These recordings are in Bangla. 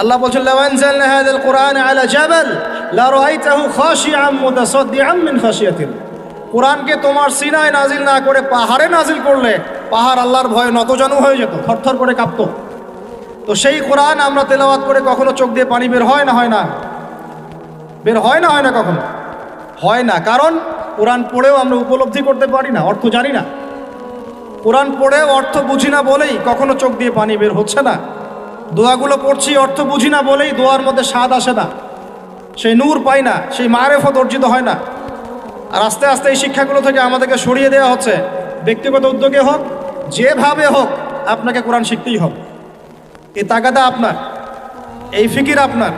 আল্লাহ বলছেন, লাউ আনজালনা হাযাল কুরআন আলা জাবাল, লা রাআইতাহু খাশিআম মুতাসাদ্দিআম মিন খাশিয়াতিল্লাহ কোরআনকে তোমার সিনায় নাজিল না করে পাহাড়ে নাজিল করলে পাহাড় আল্লাহর ভয়ে নতজানু হয়ে যেত, থরথর করে কাঁপতো। তো সেই কোরআন আমরা তেলাওয়াত করে কখনো চোখ দিয়ে পানি বের হয় না হয় না? বের হয় না হয় না কখনো? হয় না, কারণ কোরআন পড়েও আমরা উপলব্ধি করতে পারি না, অর্থ জানি না। কোরআন পড়েও অর্থ বুঝি না বলেই কখনো চোখ দিয়ে পানি বের হচ্ছে না। দোয়াগুলো পড়ছি, অর্থ বুঝি না বলেই দোয়ার মধ্যে স্বাদ আসে না। সেই নূর পাই না, সেই মারেফত অর্জিত হয় না। আর আস্তে আস্তে এই শিক্ষাগুলো থেকে আমাদেরকে সরিয়ে দেওয়া হচ্ছে। ব্যক্তিগত উদ্যোগে হোক, যেভাবে হোক, আপনাকে কোরআন শিখতেই হবে। এই তাগাদা আপনার, এই ফিকির আপনার।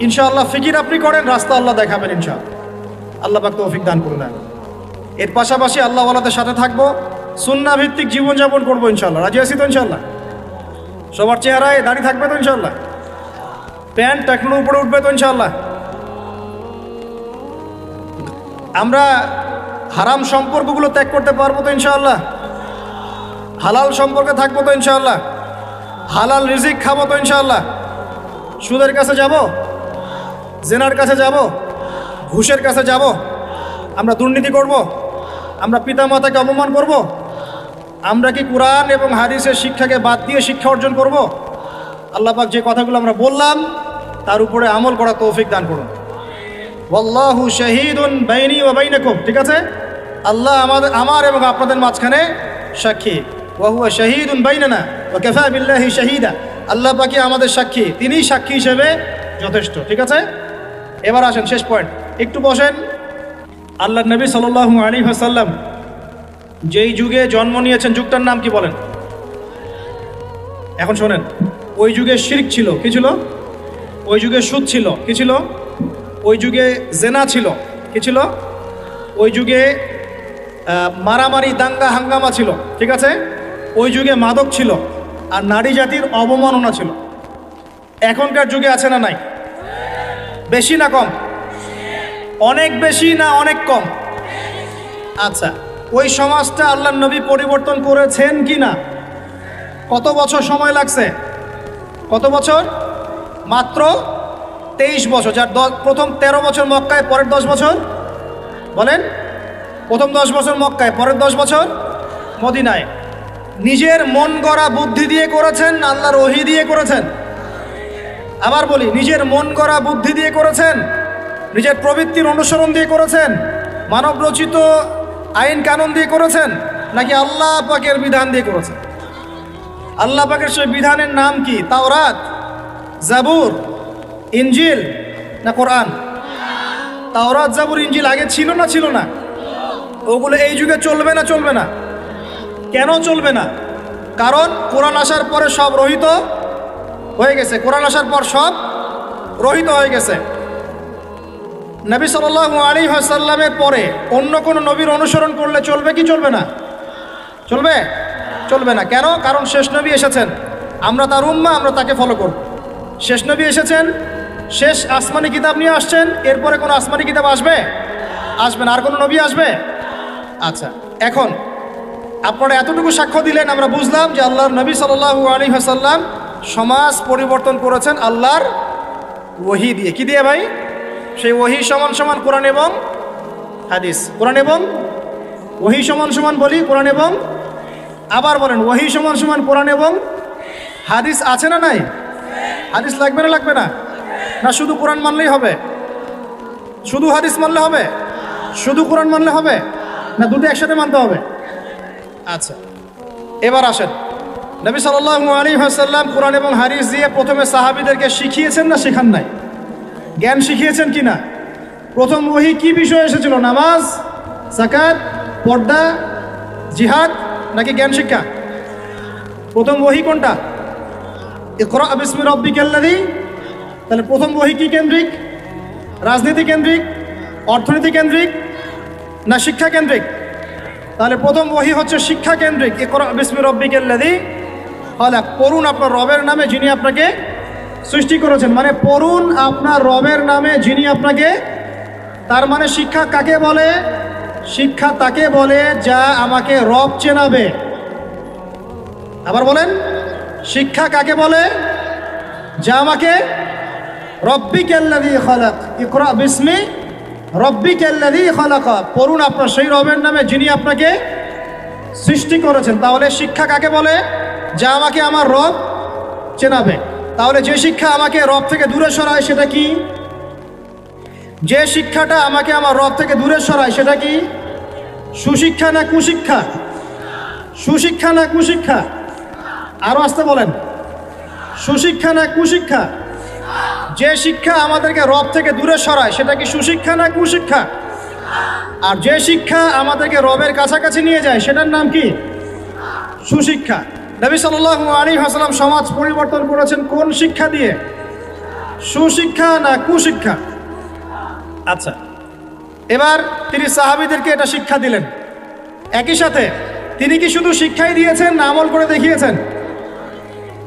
ইনশাআল্লাহ ফিকির আপনি করেন, রাস্তা আল্লাহ দেখাবেন ইনশাআল্লাহ। আল্লাহ পাক তৌফিক দান করুন। এর পাশাপাশি আল্লাহ ওয়ালাদের সাথে থাকব সুন্না ভিত্তিক জীবনযাপন করব ইনশাল্লাহ রাজি আছি তো ইনশাল্লাহ সবার চেহারায় দাড়ি থাকবে তো ইনশাল্লাহ প্যান্ট এখনও উপরে উঠবে তো ইনশাল্লাহ আমরা হারাম সম্পর্কগুলো ত্যাগ করতে পারব তো ইনশাআল্লাহ। হালাল সম্পর্কে থাকব তো ইনশাআল্লাহ। হালাল রিজিক খাব তো ইনশাআল্লাহ। সুদের কাছে যাব, জেনার কাছে যাব, ঘুষের কাছে যাব, আমরা দুর্নীতি করব, আমরা পিতামাতাকে অপমান করব আমরা কি কোরআন এবং হাদিসের শিক্ষাকে বাদ দিয়ে শিক্ষা অর্জন করব? আল্লাহ পাক যে কথাগুলো আমরা বললাম, তার উপরে আমল করা তৌফিক দান করুন। ওয়াল্লাহু শাহীদুন বাইনি ওয়া বাইনাকুম, ঠিক আছে? আল্লাহ আমাদের আমার এবং আপনাদের মাঝখানে সাক্ষী। ওয়া হুয়া শাহীদুন বাইনানা ওয়া কাফা বিল্লাহি শাহীদা। আল্লাহ পাকি আমাদের সাক্ষী, তিনিই সাক্ষী হিসেবে যথেষ্ট, ঠিক আছে? এবার আসেন, শেষ পয়েন্ট একটু বসেন। আল্লাহ নবী সাল্লাল্লাহু আলাইহি ওয়াসাল্লাম যেই যুগে জন্ম নিয়েছেন, যুগটার নাম কি বলেন? এখন শোনেন, ওই যুগে শিরক ছিল, কি ছিল? ওই যুগে সুদ ছিল, কি ছিল? ওই যুগে জেনা ছিল, কি ছিল? ওই যুগে মারামারি, দাঙ্গা, হাঙ্গামা ছিল, ঠিক আছে? ওই যুগে মাদক ছিল, আর নারী জাতির অবমাননা ছিল। এখনকার যুগে আছে না নাই? বেশি না কম? অনেক বেশি না অনেক কম? আচ্ছা ওই সমাজটা আল্লাহ নবী পরিবর্তন করেছেন কি না কত বছর সময় লাগছে? কত বছর? মাত্র তেইশ বছর, যার প্রথম তেরো বছর মক্কায়, পরের দশ বছর? বলেন, প্রথম দশ বছর মক্কায়, পরের দশ বছর? মদিনায়। নিজের মন গড়া বুদ্ধি দিয়ে করেছেন, আল্লাহর ওহি দিয়ে করেছেন। আবার বলি, নিজের মন গড়া বুদ্ধি দিয়ে করেছেন, নিজের প্রবৃত্তির অনুসরণ দিয়ে করেছেন মানব রচিত আইন কানুন দিয়ে করেছেন নাকি আল্লাহ পাকের বিধান দিয়ে করেছেন? আল্লাহ পাকের সেই বিধানের নাম কি? তাওরাত, জাবুর ইঞ্জিল না কোরআন? তাওরাত, জাবুর ইঞ্জিল আগে ছিল না ছিল না? ওগুলো এই যুগে চলবে না চলবে না? কেন চলবে না? কারণ কোরআন আসার পরে সব রহিত হয়ে গেছে। কোরআন আসার পর সব রহিত হয়ে গেছে। নবী সাল্লাহ আলী সাল্লামের পরে অন্য কোনো নবীর অনুসরণ করলে চলবে কি চলবে না? চলবে? চলবে না। কেন? কারণ শেষ নবী এসেছেন। আমরা তার উম্মা, আমরা তাকে ফলো করব। শেষ নবী এসেছেন, শেষ আসমানি কিতাব নিয়ে আসছেন, এরপরে কোনো আসমানি কিতাব আসবে? আসবে না। আর কোনো নবী আসবে? আচ্ছা এখন আপনারা এতটুকু সাক্ষ্য দিলেন, আমরা বুঝলাম যে আল্লাহর নবী সাল্লাল্লাহু আলী হাসাল্লাম সমাজ পরিবর্তন করেছেন আল্লাহর ওহি দিয়ে। কি দিয়ে ভাই? সেই ওহি সমান সমান কোরআন এবং হাদিস। কোরআন এবং ওহি সমান সমান বলি, কোরআন এবং আবার বলেন, ওহি সমান সমান কোরআন এবং হাদিস আছে না নাই? হাদিস লাগবে না লাগবে না? না, শুধু কোরআন মানলেই হবে? শুধু হাদিস মানলে হবে? শুধু কোরআন মানলে হবে? না, দুটো একসাথে মানতে হবে? আচ্ছা এবার আসেন। নবী সাল্লাল্লাহু আলাইহি ওয়াসাল্লাম কোরআন এবং হাদিস দিয়ে প্রথমে সাহাবীদেরকে শিখিয়েছেন না শেখান নাই? জ্ঞান শিখিয়েছেন কি না প্রথম ওহি কি বিষয় এসেছিল? নামাজ সাকাত পর্দা, জিহাদ, নাকি জ্ঞান শিক্ষা? প্রথম ওহি কোনটা? ইকরা বিসমি রব্বিকাল্লাযী তাহলে প্রথম ওহি কি কেন্দ্রিক? রাজনীতি কেন্দ্রিক, অর্থনীতি কেন্দ্রিক, না শিক্ষা কেন্দ্রিক? তাহলে প্রথম ওহি হচ্ছে শিক্ষা কেন্দ্রিক। ইকরা বিসমি রব্বিকাল্লাযী হলে পড়ুন আপনার রবের নামে যিনি আপনাকে সৃষ্টি করেছেন। মানে পড়ুন আপনার রবের নামে যিনি আপনাকে, তার মানে শিক্ষা কাকে বলে? শিক্ষা তাকে বলে যা আমাকে রব চেনাবে। আবার বলেন, শিক্ষা কাকে বলে? যা আমাকে রব্বি কেল্লাদি খলাক। ইকরা বিসমি রব্বি কেল্লাদি খলাকা। পড়ুন আপনার সেই রবের নামে যিনি আপনাকে সৃষ্টি করেছেন। তাহলে শিক্ষা কাকে বলে? যা আমাকে আমার রব চেনাবে। তাহলে যে শিক্ষা আমাকে রব থেকে দূরে সরায় সেটা কি? যে শিক্ষাটা আমাকে আমার রব থেকে দূরে সরায় সেটা কি? সুশিক্ষা না কুশিক্ষা? সুশিক্ষা না কুশিক্ষা? আরও আসতে বলেন। সুশিক্ষা না কুশিক্ষা? যে শিক্ষা আমাদেরকে রব থেকে দূরে সরায় সেটা কি সুশিক্ষা না কুশিক্ষা? আর যে শিক্ষা আমাদেরকে রবের কাছাকাছি নিয়ে যায় সেটার নাম কি? সুশিক্ষা। নবী সাল্লাল্লাহু আলাইহি হাসালাম সমাজ পরিবর্তন করেছেন কোন শিক্ষা দিয়ে? সুশিক্ষা না কুশিক্ষা? আচ্ছা এবার তিনি সাহাবীদেরকে এটা শিক্ষা দিলেন। একই সাথে তিনি কি শুধু শিক্ষাই দিয়েছেন না আমল করে দেখিয়েছেন?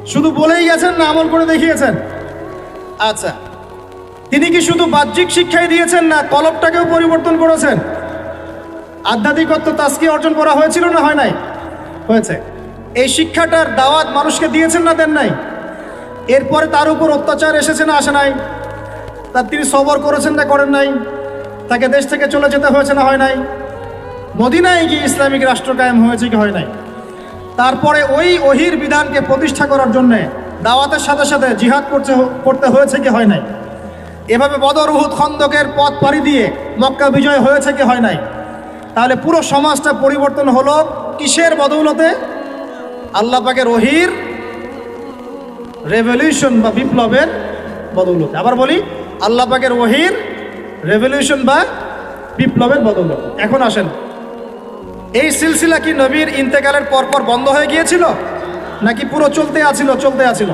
শুধু বলেই গেছেন না আমল করে দেখিয়েছেন? আচ্ছা তিনি কি শুধু বাহ্যিক শিক্ষাই দিয়েছেন না কলবটাকেও পরিবর্তন করেছেন? আধ্যাত্মিকত্ব তাস্কি অর্জন করা হয়েছিল না হয় নাই? হয়েছে। এই শিক্ষাটার দাওয়াত মানুষকে দিয়েছেন না দেন নাই? এরপরে তার উপর অত্যাচার এসেছে না আসে নাই? তার তিনি সবর করেছেন না করেন নাই? তাকে দেশ থেকে চলে যেতে হয়েছে না হয় নাই? মদিনায় গিয়ে ইসলামিক রাষ্ট্র কায়েম হয়েছে কি হয় নাই? তারপরে ওই ওহির বিধানকে প্রতিষ্ঠা করার জন্যে দাওয়াতের সাথে সাথে জিহাদ করতে করতে হয়েছে কি হয় নাই? এভাবে বদর উহুদ খন্দকের পথ পাড়ি দিয়ে মক্কা বিজয় হয়েছে কি হয় নাই? তাহলে পুরো সমাজটা পরিবর্তন হলো কিসের বদৌলতে? আল্লাহ পাকের ওহির রেভলিউশন বা বিপ্লবের বদৌলতে। আবার বলি, আল্লাহ পাকের ওহির রেভলিউশন বা বিপ্লবের বদৌলতে। এখন আসেন, এই সিলসিলা কি নবীর ইন্তেকালের পরপর বন্ধ হয়ে গিয়েছিল? নাকি পুরো চলতে আছিল চলতে আছিল?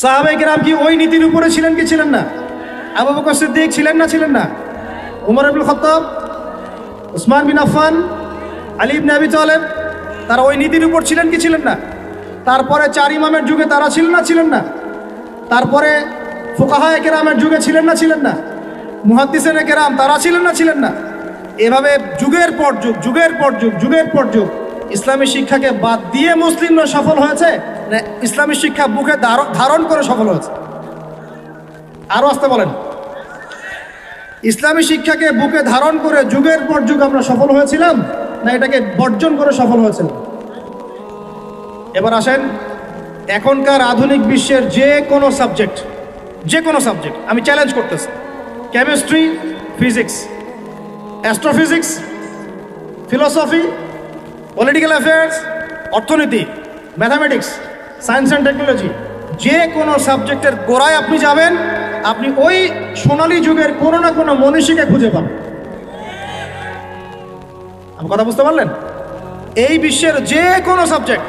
সাহাবাই গ্রাম কি ওই নীতির উপরে ছিলেন কি ছিলেন না? আবু বকর সিদ্দিক ছিলেন না ছিলেন না? উমর আবুল খত্তাব, উসমান বিন আফফান, আলী ইবনে আবি তালেব তারা ওই নীতির উপর ছিলেন কি ছিলেন না? তারপরে চার ইমামের যুগে তারা ছিলেন না ছিলেন না? তারপরে ফোকাহায় কেরামের যুগে ছিলেন না ছিলেন না? মুহাদ্দিসেনে কেরাম তারা ছিলেন না ছিলেন না? এভাবে যুগের পর যুগ, যুগের পর যুগ, যুগের পর যুগ ইসলামী শিক্ষাকে বাদ দিয়ে মুসলিমরা সফল হয়েছে? না, ইসলামী শিক্ষা বুকে ধার- ধারণ করে সফল হয়েছে? আরও আসতে বলেন। ইসলামী শিক্ষাকে বুকে ধারণ করে যুগের পর যুগ আমরা সফল হয়েছিলাম? না, এটাকে বর্জন করে সফল হয়েছেন। এবার আসেন, এখনকার আধুনিক বিশ্বের যে কোনো সাবজেক্ট, যে কোনো সাবজেক্ট, আমি চ্যালেঞ্জ করতেছি। Chemistry physics astrophysics philosophy political affairs অর্থনীতি ম্যাথামেটিক্স সায়েন্স অ্যান্ড টেকনোলজি যে কোনো সাবজেক্টের গোড়ায় আপনি যাবেন, আপনি ওই সোনালী যুগের কোনো না কোনো মনীষীকে খুঁজে পাবেন। কথা বুঝতে পারলেন? এই বিশ্বের যে কোনো সাবজেক্ট।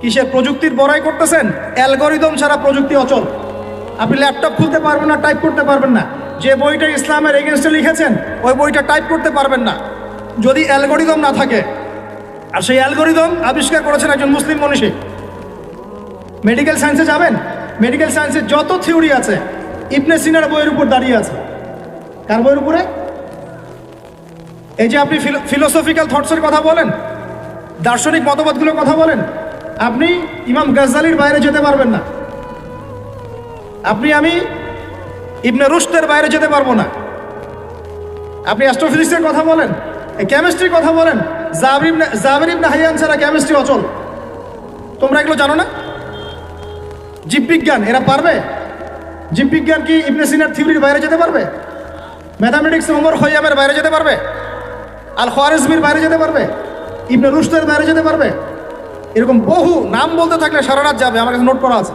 কিসের প্রযুক্তির বড়াই করতেছেন? অ্যালগোরিদম ছাড়া প্রযুক্তি অচল। আপনি ল্যাপটপ খুলতে পারবেন না, টাইপ করতে পারবেন না। যে বইটা ইসলামের এগেনস্টে লিখেছেন, ওই বইটা টাইপ করতে পারবেন না। যদি অ্যালগোরিদম না থাকে, আর সেই অ্যালগোরিদম আবিষ্কার করেছেন একজন মুসলিম মনীষী। মেডিকেল সায়েন্সে যাবেন? মেডিকেল সায়েন্সের যত থিওরি আছে, ইবনে সিনার বইয়ের উপর দাঁড়িয়ে আছে। কার বইয়ের উপরে? এই যে আপনি ফিলোসফিক্যাল থটসের কথা বলেন, দার্শনিক মতবাদগুলোর কথা বলেন, আপনি ইমাম গাজ্জালির বাইরে যেতে পারবেন না। আপনি আমি ইবনে রুশদের বাইরে যেতে পারব না। আপনি অ্যাস্ট্রোফিজিক্সের কথা বলেন কেমিস্ট্রির কথা বলেন, জাবির জাবির ইবনে হাইয়ান ছাড়া কেমিস্ট্রি অচল। তোমরা এগুলো জানো না? জীববিজ্ঞান, এরা পারবে? জীববিজ্ঞান কি ইবনে সিনার থিওরির বাইরে যেতে পারবে? ম্যাথামেটিক্স ওমর খৈয়ামের বাইরে যেতে পারবে? আল খোয়ারিজমির বাইরে যেতে পারবে? ইবনে রুশদের বাইরে যেতে পারবে? এরকম বহু নাম বলতে থাকলে সারা রাত যাবে, আমার কাছে নোট করা আছে।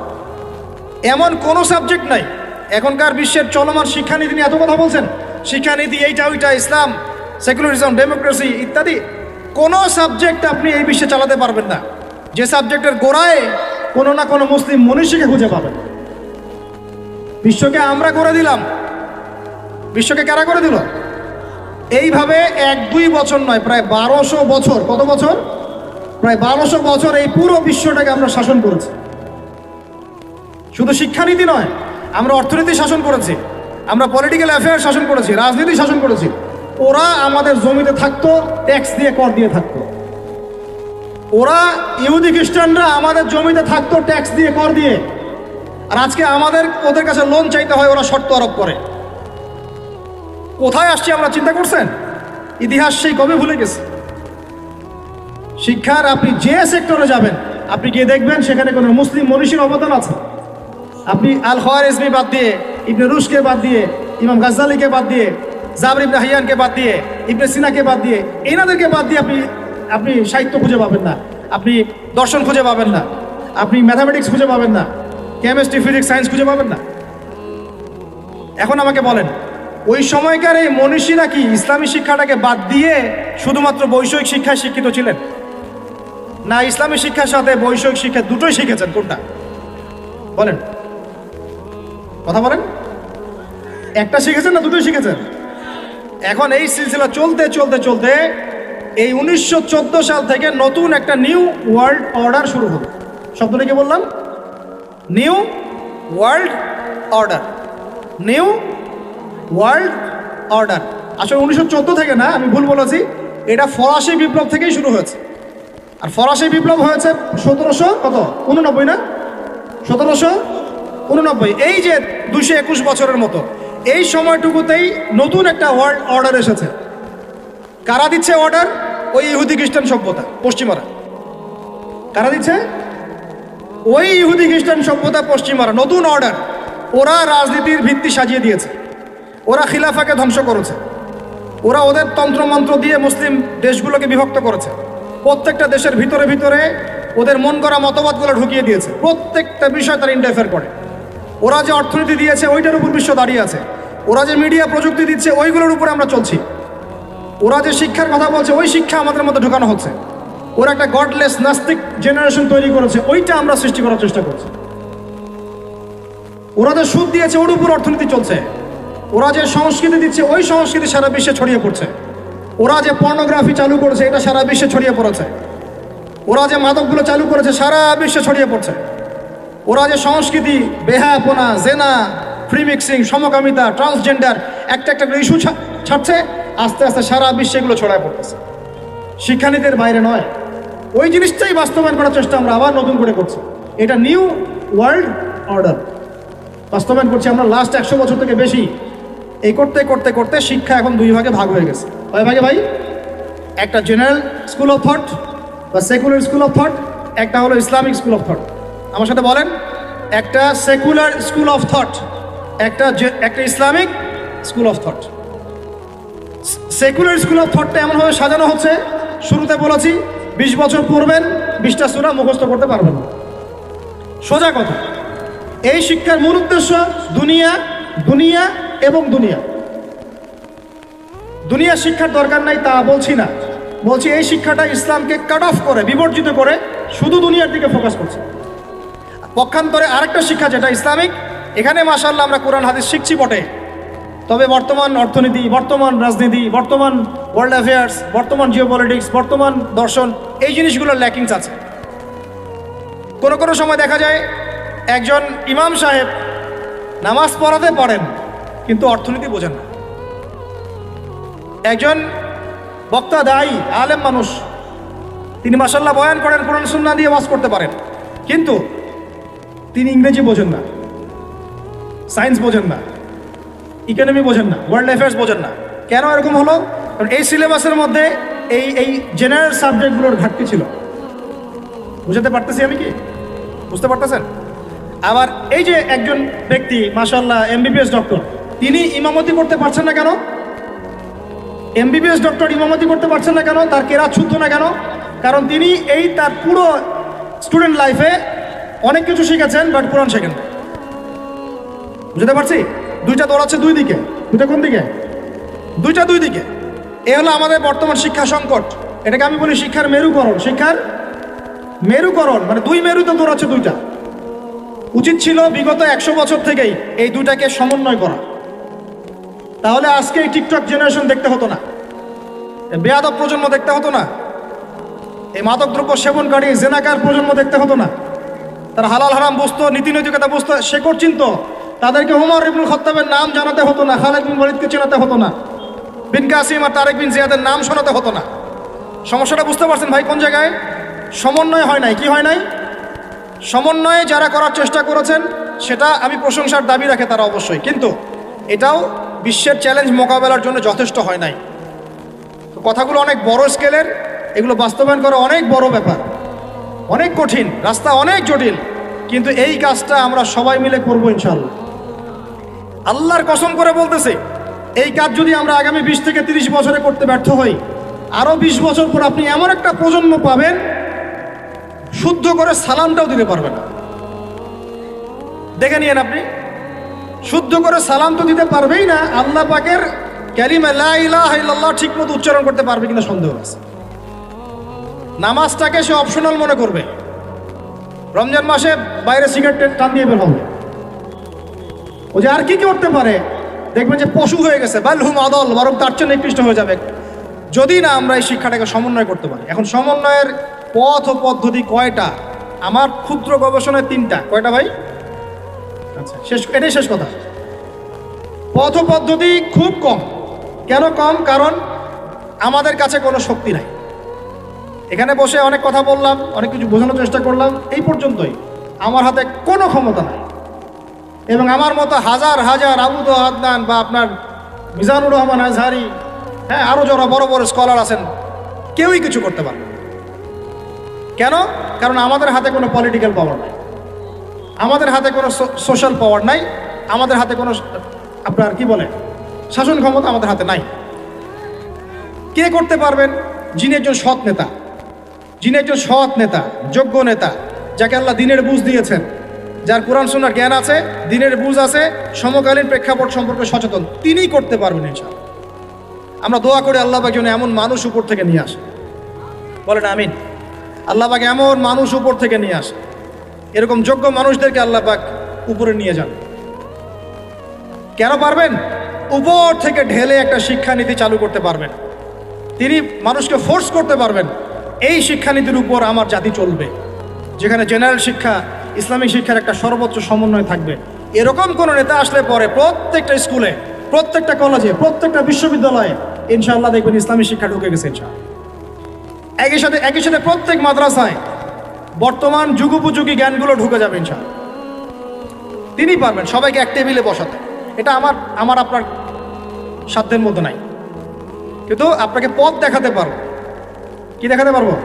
এমন কোনো সাবজেক্ট নাই। এখনকার বিশ্বের চলমান শিক্ষানীতি নিয়ে এত কথা বলছেন। শিক্ষানীতি এইটা, ওইটা, ইসলাম, সেকুলারিজম, ডেমোক্রেসি ইত্যাদি। কোনো সাবজেক্ট আপনি এই বিশ্বে চালাতে পারবেন না। যে সাবজেক্টের গোড়ায় কোনো না কোনো মুসলিম মনীষীকে খুঁজে পাবেন। বিশ্বকে আমরা করে দিলাম। বিশ্বকে কারা করে দিল? এইভাবে এক, দুই বছর নয়, প্রায় বারোশো বছর। কত বছর? প্রায় বারোশো বছর এই পুরো বিশ্বটাকে আমরা শাসন করেছি। শুধু শিক্ষানীতি নয়, আমরা অর্থনীতি শাসন করেছি, আমরা পলিটিক্যাল অ্যাফেয়ার শাসন করেছি, রাজনীতি শাসন করেছি। ওরা আমাদের জমিতে থাকতো ট্যাক্স দিয়ে কর দিয়ে থাকতো। ওরা ইহুদি খ্রিস্টানরা আমাদের জমিতে থাকতো ট্যাক্স দিয়ে কর দিয়ে। আর আজকে আমাদের, ওদের কাছে লোন চাইতে হয়, ওরা শর্ত আরোপ করে। কোথায় আসছি আমরা, চিন্তা করছেন? ইতিহাস সেই কবে ভুলে গেছে। শিক্ষার আপনি যে সেক্টরে যাবেন, আপনি গিয়ে দেখবেন সেখানে কোনো মুসলিম মনীষীর অবদান আছে। আপনি আল খোয়ারিজমি বাদ দিয়ে, ইবনে রুশকে বাদ দিয়ে, ইমাম গাজ্জালিকে বাদ দিয়ে, জাবর ইবনে হাইয়ানকে বাদ দিয়ে, ইবনে সিনাকে বাদ দিয়ে, এনাদেরকে বাদ দিয়ে আপনি আপনি সাহিত্য খুঁজে পাবেন না, আপনি দর্শন খুঁজে পাবেন না, আপনি ম্যাথামেটিক্স খুঁজে পাবেন না কেমিস্ট্রি ফিজিক্স সায়েন্স খুঁজে পাবেন না। এখন আমাকে বলেন ওই সময়কার এই মনীষীরা কি ইসলামী শিক্ষাটাকে বাদ দিয়ে শুধুমাত্র বৈষয়িক শিক্ষায় শিক্ষিত ছিলেন? না, ইসলামী শিক্ষার সাথে বৈষয়িক শিক্ষা দুটোই শিখেছেন, কোনটা? বলেন। কথা বলেন। একটা শিখেছেন না দুটোই শিখেছেন? এখন এই সিলসিলা চলতে চলতে চলতে এই উনিশশো চোদ্দ সাল থেকে নতুন একটা নিউ ওয়ার্ল্ড অর্ডার শুরু হলো। শব্দটা কি বললাম? New world order new world order. আসলে উনিশশো চোদ্দ থেকে না, আমি ভুল বলেছি, এটা ফরাসি বিপ্লব থেকেই শুরু হয়েছে। আর ফরাসি বিপ্লব হয়েছে সতেরোশো কত? উননব্বই না? সতেরোশো উননব্বই। এই যে দুশো একুশ বছরের মতো, এই সময়টুকুতেই নতুন একটা ওয়ার্ল্ড অর্ডার এসেছে। কারা দিচ্ছে অর্ডার? ওই ইহুদি খ্রিস্টান সভ্যতা, পশ্চিমারা। কারা দিচ্ছে? ওই ইহুদি খ্রিস্টান সভ্যতা, পশ্চিমারা। নতুন অর্ডার। ওরা রাজনীতির ভিত্তি সাজিয়ে দিয়েছে। ওরা খিলাফাকে ধ্বংস করেছে। ওরা ওদের তন্ত্রমন্ত্র দিয়ে মুসলিম দেশগুলোকে বিভক্ত করেছে। প্রত্যেকটা দেশের ভিতরে ভিতরে ওদের মন করা মতবাদগুলো ঢুকিয়ে দিয়েছে। প্রত্যেকটা বিষয় তারা ইন্টারফেয়ার করে। ওরা যে অর্থনীতি দিয়েছে, ওইটার উপর বিশ্ব দাঁড়িয়ে আছে। ওরা যে মিডিয়া প্রযুক্তি দিচ্ছে, ওইগুলোর উপরে আমরা চলছি। ওরা যে শিক্ষার কথা বলছে, ওই শিক্ষা আমাদের মধ্যে ঢোকানো হচ্ছে। ওরা একটা গডলেস নাস্তিক জেনারেশন তৈরি করেছে। ওইটা আমরা সৃষ্টি করার চেষ্টা করছি। ওরা যে সুদ দিয়েছে, ওর উপর অর্থনীতি চলছে। ওরা যে সংস্কৃতি দিচ্ছে, ওই সংস্কৃতি সারা বিশ্বে ছড়িয়ে পড়ছে। ওরা যে পর্নোগ্রাফি চালু করেছে, এটা সারা বিশ্বে ছড়িয়ে পড়েছে। ওরা যে মাদকগুলো চালু করেছে, সারা বিশ্বে ছড়িয়ে পড়ছে। ওরা যে সংস্কৃতি বেহাপনা জেনা ফ্রি মিক্সিং সমকামিতা ট্রান্সজেন্ডার একটা একটা ইস্যু ছাড়ছে, আস্তে আস্তে সারা বিশ্বে এগুলো ছড়ায় পড়তেছে। শিক্ষানীতির বাইরে নয়। ওই জিনিসটাই বাস্তবায়ন করার চেষ্টা আমরা আবার নতুন করে করছি। এটা নিউ ওয়ার্ল্ড অর্ডার বাস্তবায়ন করছি আমরা লাস্ট একশো বছর থেকে বেশি। এই করতে করতে করতে শিক্ষা এখন দুই ভাগে ভাগ হয়ে গেছে। কয় ভাগে ভাই? একটা জেনারেল স্কুল অফ থট বা সেকুলার স্কুল অফ থট একটা হলো ইসলামিক স্কুল অফ থট আমার সাথে বলেন, একটা সেকুলার স্কুল অফ থট একটা একটা Islamic school of thought secular school of থটটা এমনভাবে সাজানো হচ্ছে, শুরুতে বলেছি, বিশ বছর পড়বেন, বিশটা সুরা মুখস্থ করতে পারবেন সোজা কথা, এই শিক্ষার মূল উদ্দেশ্য দুনিয়া দুনিয়া এবং দুনিয়া। দুনিয়া শিক্ষার দরকার নাই তা বলছি না। বলছি এই শিক্ষাটা ইসলামকে কাট অফ করে, বিবর্জিত করে শুধু দুনিয়ার দিকে ফোকাস করছে। পক্ষান্তরে আরেকটা শিক্ষা যেটা ইসলামিক, এখানে মাসাল্লাহ আমরা কোরআন, হাদিস শিখছি বটে। তবে বর্তমান অর্থনীতি, বর্তমান রাজনীতি, বর্তমান ওয়ার্ল্ড অ্যাফেয়ার্স বর্তমান জিওপলিটিক্স বর্তমান দর্শন, এই জিনিসগুলোর ল্যাকিংস আছে। কোনো কোনো সময় দেখা যায়, একজন ইমাম সাহেব নামাজ পড়াতে পারেন কিন্তু অর্থনীতি বোঝেন না। একজন বক্তা দায়ী, আলেম মানুষ, তিনি মাসাল্লাহ বয়ান করেন, কোরআন সুন্না দিয়ে ওয়াজ করতে পারেন। কিন্তু তিনি ইংরেজি বোঝেন না, সায়েন্স বোঝেন না, ইকোনমি বোঝেন না, ওয়ার্ল্ড অ্যাফেয়ার্স বোঝেন না। কেন এরকম হলো? কারণ এই সিলেবাসের মধ্যে এই এই জেনারেল সাবজেক্টগুলোর ঘাটতি ছিল। বুঝাতে পারতেছি আমি কি? বুঝতে পারতেছেন? আবার এই যে একজন ব্যক্তি মাসাল্লাহ এমবিবিএস ডক্টর তিনি ইমামতি করতে পারছেন না কেন? এমবিবিএস ডক্টর ইমামতি করতে পারছেন না কেন? তার কেরাত শুদ্ধ না কেন? কারণ তিনি এই তার পুরো স্টুডেন্ট লাইফে অনেক কিছু শিখেছেন বাট কোরআন শেখেন বুঝতে পারছি? দুইটা দৌড়াচ্ছে দুই দিকে। দুইটা কোন দিকে? দুইটা দুই দিকে। এ হলো আমাদের বর্তমান শিক্ষা সংকট। এটাকে আমি বলি শিক্ষার মেরুকরণ। শিক্ষার মেরুকরণ মানে দুই মেরু মেরুতে দৌড়াচ্ছে দুইটা। উচিত ছিল বিগত একশো বছর থেকেই এই দুইটাকে সমন্বয় করা। তাহলে আজকে এই টিকটক জেনারেশন দেখতে হতো না। বেয়াদব প্রজন্ম দেখতে হতো না। এই মাদকদ্রব্য সেবনকারী জেনাকার প্রজন্ম দেখতে হতো না। তারা হালাল হারাম বুঝতো নীতি নৈতিকতা বুঝতো শেকড় চিনত তাদেরকে হুমার ইবনুল খত্তাবের নাম জানাতে হতো না, খালেদ বিন ওয়ালিদকে চেনাতে হতো না, বিন কাসিম আর তারেক বিন জিয়াদের নাম শোনাতে হতো না। সমস্যাটা বুঝতে পারছেন ভাই কোন জায়গায়? সমন্বয় হয় নাই, কি হয় নাই? সমন্বয়ে যারা করার চেষ্টা করেছেন, সেটা আমি প্রশংসার দাবি রাখে তারা অবশ্যই। কিন্তু এটাও বিশ্বের চ্যালেঞ্জ মোকাবেলার জন্য যথেষ্ট হয় নাই। তো কথাগুলো অনেক বড় স্কেলের এগুলো বাস্তবায়ন করা অনেক বড় ব্যাপার। অনেক কঠিন, রাস্তা অনেক জটিল, কিন্তু এই কাজটা আমরা সবাই মিলে করব ইনশাল্লাহ আল্লাহর কসম করে বলতেছে, এই কাজ যদি আমরা আগামী বিশ থেকে তিরিশ বছরে করতে ব্যর্থ হই আরও বিশ বছর পর আপনি এমন একটা প্রজন্ম পাবেন, শুদ্ধ করে সালামটাও দিতে পারবেন দেখে নিয়েন আপনি। শুদ্ধ করে সালাম তো দিতে পারবেই না, আল্লাহ পাকের ক্যালিমা ঠিক মতো উচ্চারণ করতে পারবে কিনা সন্দেহ আছে। নামাজটাকে সে অপশনাল মনে করবে। রমজান মাসে বাইরে সিগারেট টান দিয়ে বের হবে। ও যে আর কি করতে পারে? দেখবেন যে পশু হয়ে গেছে। বালহুম আদল, বরং তার চেয়ে নিকৃষ্ট হয়ে যাবে। যদি না আমরা এই শিক্ষাটাকে সমন্বয় করতে পারি। এখন সমন্বয়ের পথ ও পদ্ধতি কয়টা? আমার ক্ষুদ্র গবেষণায় তিনটা। কয়টা ভাই? শেষ, এটাই শেষ কথা। পথ পদ্ধতি খুব কম। কেন কম? কারণ আমাদের কাছে কোনো শক্তি নাই। এখানে বসে অনেক কথা বললাম, অনেক কিছু বোঝানোর চেষ্টা করলাম, এই পর্যন্তই। আমার হাতে কোনো ক্ষমতা নাই। এবং আমার মতো হাজার হাজার আবুদ হাদনান বা আপনার মিজানুর রহমান আজহারি হ্যাঁ আরও যারা বড় বড় স্কলার আছেন, কেউই কিছু করতে পারবে। কেন? কারণ আমাদের হাতে কোনো পলিটিক্যাল পাওয়ার নাই। আমাদের হাতে কোনো সোশ্যাল পাওয়ার নাই, আমাদের হাতে কোনো আপনার কি বলে, শাসন ক্ষমতা আমাদের হাতে নাই। কে করতে পারবেন? যিনি একজন সৎ নেতা, যিনি একজন সৎ নেতা, যোগ্য নেতা, যাকে আল্লাহ দিনের বুঝ দিয়েছেন, যার কোরআন শোনার জ্ঞান আছে, দিনের বুঝ আছে, সমকালীন প্রেক্ষাপট সম্পর্কে সচেতন, তিনিই করতে পারবেন ইনশাআল্লাহ। আমরা দোয়া করে আল্লাহ পাক যেন এমন মানুষ উপর থেকে নিয়ে আসে। বলেন আমিন। আল্লাহ পাক এমন মানুষ উপর থেকে নিয়ে আসে। এরকম যোগ্য মানুষদেরকে আল্লাহ পাক উপরে নিয়ে যান। কেন পারবেন? উপর থেকে ঢেলে একটা শিক্ষানীতি চালু করতে পারবেন। তিনি মানুষকে ফোর্স করতে পারবেন, এই শিক্ষানীতির উপর আমার জাতি চলবে। যেখানে জেনারেল শিক্ষা ইসলামিক শিক্ষার একটা সর্বোচ্চ সমন্বয় থাকবে। এরকম কোনো নেতা আসলে পরে প্রত্যেকটা স্কুলে, প্রত্যেকটা কলেজে প্রত্যেকটা বিশ্ববিদ্যালয়ে ইনশাআল্লাহ দেখবেন ইসলামী শিক্ষা ঢুকে গেছে ইনশাআল্লাহ। একই সাথে একই সাথে প্রত্যেক মাদ্রাসায় বর্তমান যুগোপযোগী জ্ঞানগুলো ঢুকে যাবে ইনশাআল্লাহ। তিনি পারবেন সবাইকে এক টেবিলে বসাতে। এটা আমার আমার আপনার সাধ্যের মধ্যে নাই। কিন্তু আপনাকে পথ দেখাতে পারব। কি দেখাতে পারব?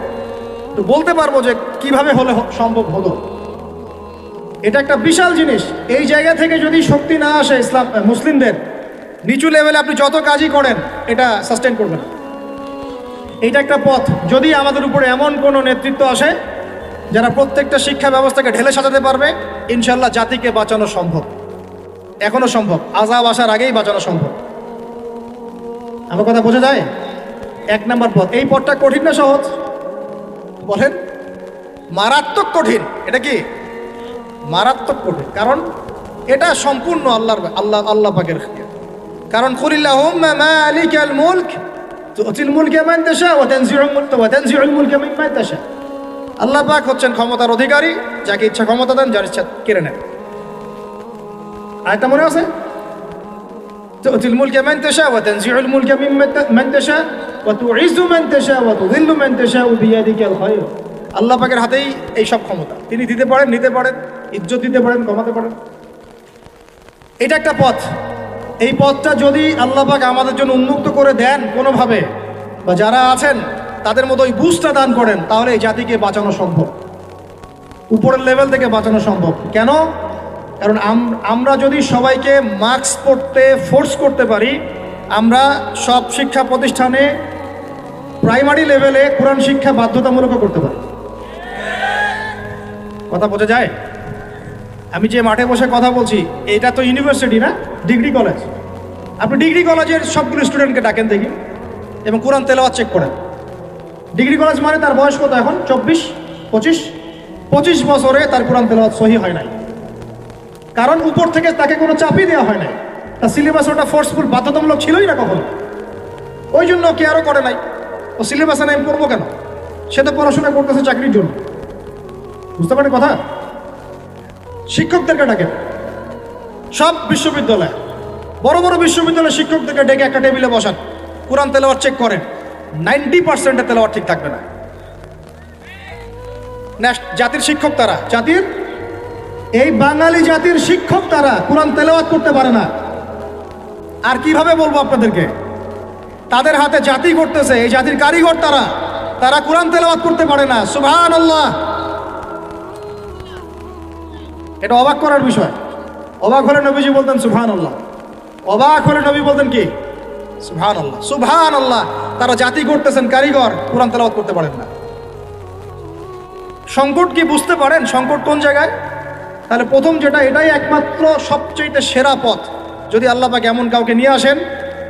তো বলতে পারব যে কীভাবে হলে সম্ভব হলো। এটা একটা বিশাল জিনিস। এই জায়গা থেকে যদি শক্তি না আসে ইসলাম মুসলিমদের, নিচু লেভেলে আপনি যত কাজই করেন, এটা সাস্টেন করবেন এটা একটা পথ। যদি আমাদের উপরে এমন কোনো নেতৃত্ব আসে যারা প্রত্যেকটা শিক্ষা ব্যবস্থাকে ঢেলে সাজাতে পারবে ইনশাল্লাহ জাতিকে বাঁচানো সম্ভব। এখনও সম্ভব। আজাব আসার আগেই বাঁচানো সম্ভব। আমার কথা বোঝা যায়? এক নম্বর পথ। এই পথটা কঠিন না সহজ? বলেন। মারাত্মক কঠিন। এটা কি? মারাত্মক কঠিন। কারণ এটা সম্পূর্ণ আল্লাহর আল্লাহ আল্লাহ পাকের। কারণ কুলিল্লাহুম্মা মালিকাল মুলক। তুতিল মুলকে মান তাশা ওয়া তানজিউল মুলক ওয়া তানজিউল মুলকে আল্লাহ পাক হচ্ছেন ক্ষমতার অধিকারী যাকে ইচ্ছা ক্ষমতা দেন যার ইচ্ছা কেড়ে নেন আয়তা মনে আছে تؤتي الملك من تشاء وتنزع الملك ممن ت- من تشاء وتعز من تشاء وتذل من تشاء بيدك الخير আল্লাহ পাকের হাতেই এই সব ক্ষমতা তিনি দিতে পারেন নিতে পারেন ইজ্জত দিতে পারেন কমাতে পারেন এটা একটা পথ এই পথটা যদি আল্লাহ পাক আমাদের জন্য উন্মুক্ত করে দেন কোনোভাবে বা যারা আছেন তাদের মতো ওই বুঝটা দান করেন, তাহলে এই জাতিকে বাঁচানো সম্ভব। উপরের লেভেল থেকে বাঁচানো সম্ভব। কেন? কারণ আম- আমরা যদি সবাইকে মাস্ক পড়তে ফোর্স করতে পারি, আমরা সব শিক্ষা প্রতিষ্ঠানে প্রাইমারি লেভেলে কোরআন শিক্ষা বাধ্যতামূলক করতে পারি। কথা বোঝা যায়? আমি যে মাঠে বসে কথা বলছি, এটা তো ইউনিভার্সিটি না ডিগ্রি কলেজ আপনি ডিগ্রি কলেজের সবগুলো স্টুডেন্টকে ডাকেন দেখি, এবং কোরআন তেলাওয়াত চেক করেন। ডিগ্রি কলেজ মানে তার বয়স কত এখন? চব্বিশ? পঁচিশ? পঁচিশ বছরে তার কোরআন তেলাওয়াত সহি হয় নাই। কারণ উপর থেকে তাকে কোনো চাপই দেওয়া হয় নাই। তার সিলেবাস ওটা ফোর্সফুল বাধ্যতামূলক ছিলই না কখনো। ওই জন্য কে আরও করে নাই? ও সিলেবাসে আমি পড়ব কেন? সে তো পড়াশোনা করতেছে চাকরির জন্য। বুঝতে পারেন কথা? শিক্ষকদেরকে ডাকেন। সব বিশ্ববিদ্যালয়, বড় বড় বিশ্ববিদ্যালয়ের শিক্ষকদেরকে ডেকে একটা টেবিলে বসান। কোরআন তেলাওয়াত চেক করেন। নাইনটি পার্সেন্টের তেলাওয়াত ঠিক থাকবে না। জাতির শিক্ষক তারা। জাতির? এই বাঙালি জাতির শিক্ষক তারা, কোরআন তেলাওয়াত করতে পারে না। আর কীভাবে বলব আপনাদেরকে? তাদের হাতে জাতি করতেছে এই জাতির কারিগর তারা। তারা কোরআন তেলাওয়াত করতে পারে না সুবহান আল্লাহ এটা অবাক করার বিষয়। অবাক হলে নবীজি বলতেন সুভান আল্লাহ অবাক হলে নবী বলতেন কি? সুভান আল্লাহ সুবহান আল্লাহ তারা জাতি করতেছেন কারিগর, কোরআন তেলাওয়াত করতে পারেন না। সংকট কি বুঝতে পারেন? সংকট কোন জায়গায়? তাহলে প্রথম যেটা, এটাই একমাত্র সবচেয়ে সেরা পথ। যদি আল্লাহ পাক এমন কাউকে নিয়ে আসেন,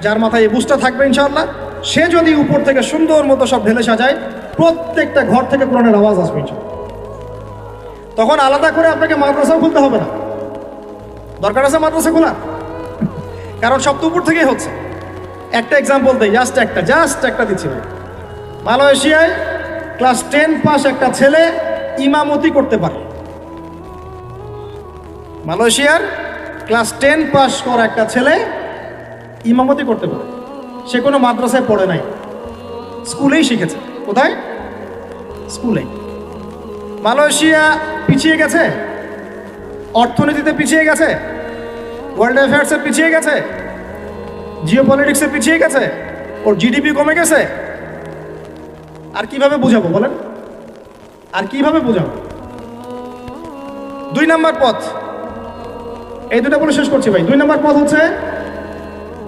যার মাথায় এই বুঝটা থাকবে ইনশাআল্লাহ, সে যদি উপর থেকে সুন্দর মতো সব ঢেলে সাজায়, প্রত্যেকটা ঘর থেকে কোরআনের আওয়াজ আসবে তখন আলাদা করে আপনাকে মাদ্রাসাও খুলতে হবে না। দরকার আছে মাদ্রাসা খোলা কারণ সব তো উপর থেকেই হচ্ছে। একটা এক্সাম্পল দেয় জাস্ট একটা জাস্ট একটা দিচ্ছি। মালয়েশিয়ায় ক্লাস টেন পাস একটা ছেলে ইমামতি করতে পারে। মালয়েশিয়ার ক্লাস টেন পাস করা একটা ছেলে ইমামতি করতে পারে। সে কোনো মাদ্রাসায় পড়ে নাই। স্কুলেই শিখেছে। কোথায়? স্কুলে। মালয়েশিয়া পিছিয়ে গেছে? অর্থনীতিতে পিছিয়ে গেছে? ওয়ার্ল্ড অ্যাফেয়ার্সে পিছিয়ে গেছে? জিও পলিটিক্সে পিছিয়ে গেছে? ওর জিডিপি কমে গেছে? আর কীভাবে বুঝাবো বলেন? আর কীভাবে বুঝাবো? দুই নাম্বার পথ। এই দুটা বলে শেষ করছি ভাই। দুই নাম্বার পথ হচ্ছে,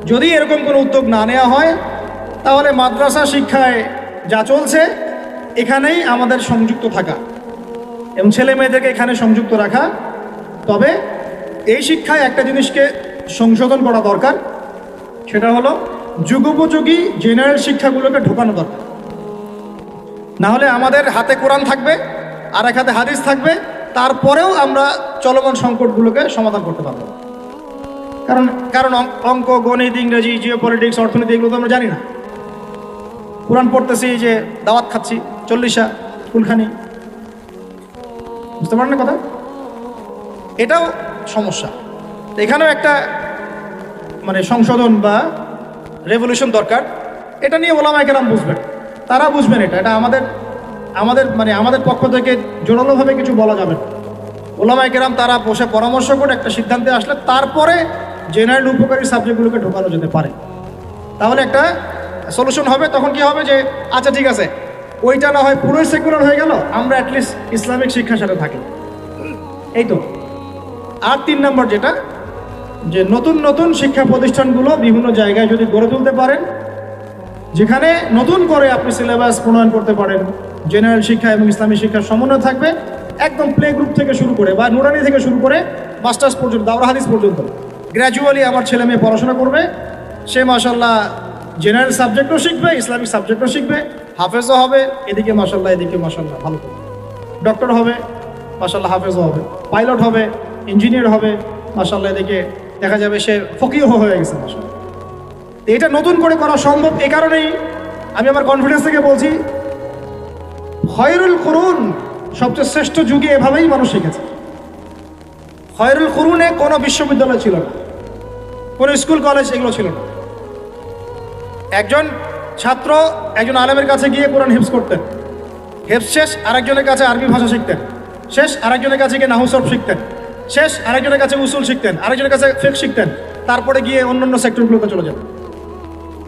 যদি এরকম কোনো উদ্যোগ না নেওয়া হয়, তাহলে মাদ্রাসা শিক্ষায় যা চলছে, এখানেই আমাদের সংযুক্ত থাকা। এবং ছেলে মেয়েদেরকে এখানে সংযুক্ত রাখা। তবে এই শিক্ষায় একটা জিনিসকে সংশোধন করা দরকার। সেটা হলো যুগোপযোগী জেনারেল শিক্ষাগুলোকে ঢোকানো দরকার। না হলে আমাদের হাতে কোরআন থাকবে আর এক হাতে হাদিস থাকবে, তারপরেও আমরা চলমান সংকটগুলোকে সমাধান করতে পারব। কারণ কারণ অঙ্ক- গণিত, ইংরেজি জিও পলিটিক্স অর্থনীতি এগুলো তো আমরা জানি না। কোরআন পড়তেছি যে দাওয়াত খাচ্ছি, চল্লিশা কুলখানি বুঝতে পারেন না কথা? এটাও সমস্যা। এখানেও একটা মানে সংশোধন বা রেভলিউশন দরকার, এটা নিয়ে ওলামায় কেরাম বুঝবেন। তারা বুঝবেন এটা। এটা আমাদের আমাদের মানে আমাদের পক্ষ থেকে জোরালোভাবে কিছু বলা যাবে না। ওলামায় কেরাম তারা বসে পরামর্শ করে একটা সিদ্ধান্তে আসলে তারপরে জেনারেল উপকারী সাবজেক্টগুলোকে ঢোকানো যেতে পারে। তাহলে একটা সলিউশন হবে। তখন কি হবে যে আচ্ছা ঠিক আছে, ওইটা না হয় পুরোই সেকুলার হয়ে গেল, আমরা অ্যাটলিস্ট ইসলামিক শিক্ষার সাথে থাকি। এই তো। আর তিন নম্বর যেটা যে নতুন নতুন শিক্ষা প্রতিষ্ঠানগুলো বিভিন্ন জায়গায় যদি গড়ে তুলতে পারেন, যেখানে নতুন করে আপনি সিলেবাস প্রণয়ন করতে পারেন, জেনারেল শিক্ষা এবং ইসলামী শিক্ষার সমন্বয় থাকবে, একদম প্লে গ্রুপ থেকে শুরু করে বা নুরানি থেকে শুরু করে মাস্টার্স পর্যন্ত, দাওরা হাদিস পর্যন্ত। গ্র্যাজুয়ালি আমার ছেলে মেয়ে পড়াশোনা করবে, সে মাসাল্লাহ জেনারেল সাবজেক্টও শিখবে, ইসলামিক সাবজেক্টও শিখবে, হাফেজও হবে, এদিকে মাসাল্লাহ এদিকে মাসাল্লাহ ভালো করবে ডক্টর হবে মাসাল্লাহ হাফেজও হবে পাইলট হবে ইঞ্জিনিয়ার হবে মাসাল্লাহ এদিকে দেখা যাবে সে ফকিও হয়ে গেছে তো এটা নতুন করে করা সম্ভব এ কারণেই আমি আমার কনফিডেন্স থেকে বলছি, খয়রুল করুন সবচেয়ে শ্রেষ্ঠ যুগে এভাবেই মানুষ শিখেছে খয়রুল করুনে কোনো বিশ্ববিদ্যালয় ছিল না, কোনো স্কুল, কলেজ এগুলো ছিল না। একজন ছাত্র একজন আলেমের কাছে গিয়ে কোরআন হিফজ করতেন, হেফজ শেষ আরেকজনের কাছে আরবি ভাষা শিখতেন, শেষ আরেকজনের কাছে গিয়ে নাহুসব শিখতেন। শেষ, আরেকজনের কাছে উসুল শিখতেন, আরেকজনের কাছে ফেক শিখতেন, তারপরে গিয়ে অন্য অন্য সেক্টরগুলোতে চলে যেতেন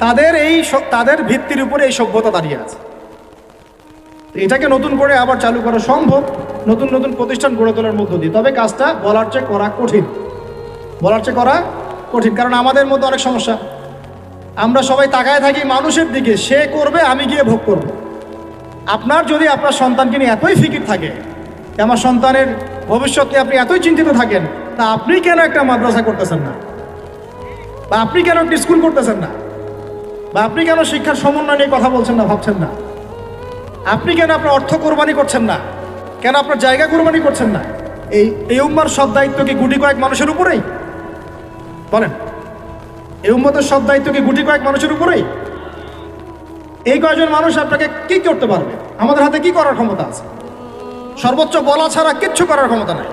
তাদের এই তাদের ভিত্তির উপরে এই সভ্যতা দাঁড়িয়ে আছে। এটাকে নতুন করে আবার চালু করা সম্ভব, নতুন নতুন প্রতিষ্ঠান গড়ে তোলার মধ্য দিয়ে। তবে কাজটা বলার চেয়ে করা কঠিন। বলার চেয়ে করা কঠিন, কারণ আমাদের মধ্যে অনেক সমস্যা। আমরা সবাই তাকায় থাকি মানুষের দিকে, সে করবে, আমি গিয়ে ভোগ করব। আপনার যদি আপনার সন্তানকে নিয়ে এতই ফিকির থাকে আমার সন্তানের ভবিষ্যৎ নিয়ে আপনি এতই চিন্তিত থাকেন, তা আপনি কেন একটা মাদ্রাসা করতেছেন না? বা আপনি কেন একটি স্কুল করতেছেন না? বা আপনি কেন শিক্ষার সমন্বয় নিয়ে কথা বলছেন না, ভাবছেন না? আপনি কেন আপনার অর্থ কোরবানি করছেন না? কেন আপনার জায়গা কোরবানি করছেন না? এই এই উম্মার সব দায়িত্ব কি গুটি কয়েক মানুষের উপরেই? বলেন, এই উম্মতের সব দায়িত্ব কি গুটি কয়েক মানুষের উপরেই? এই কয়েকজন মানুষ আপনাকে কি করতে পারবে? আমাদের হাতে কি করার ক্ষমতা আছে? সর্বোচ্চ বলা ছাড়া কিচ্ছু করার ক্ষমতা নাই।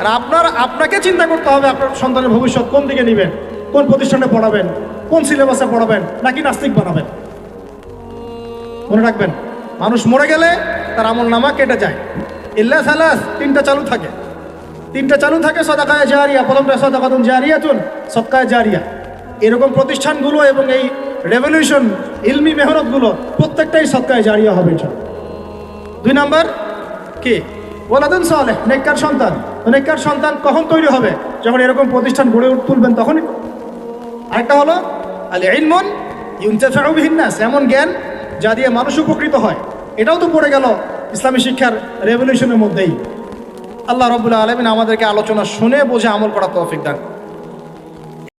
আর আপনার, আপনাকে চিন্তা করতে হবে আপনার সন্তানের ভবিষ্যৎ কোন দিকে নেবেন, কোন প্রতিষ্ঠানে পড়াবেন, কোন সিলেবাসে পড়াবেন, নাকি নাস্তিক বানাবেন। মনে রাখবেন, মানুষ মরে গেলে তার আমল নামা কেটে যায়। ইল্লা সালাস, তিনটা চালু থাকে। তিনটা চালু থাকে সদাকায় জারিয়া। প্রথমটা সদাকাতুন জারিয়াতুন সৎকায় জারিয়া। এরকম প্রতিষ্ঠানগুলো এবং এই রেভলিউশন ইলমি মেহনতগুলো প্রত্যেকটাই সৎকায় জারিয়া হবে। দুই নাম্বার কি? ওলাদুন সালেহ, নেককার সন্তান। নেককার সন্তান কখন তৈরি হবে? যখন এরকম প্রতিষ্ঠান গড়ে তুলবেন তখনই। আরেকটা হলো আলে ইলমন ইউনচাফিহিনাস এমন জ্ঞান যা দিয়ে মানুষ উপকৃত হয়। এটাও তো পড়ে গেল ইসলামী শিক্ষার রেভলিউশনের মধ্যেই। আল্লাহ রবুল্লা আলমিন আমাদেরকে আলোচনা শুনে বোঝে আমল করা তৌফিক দান।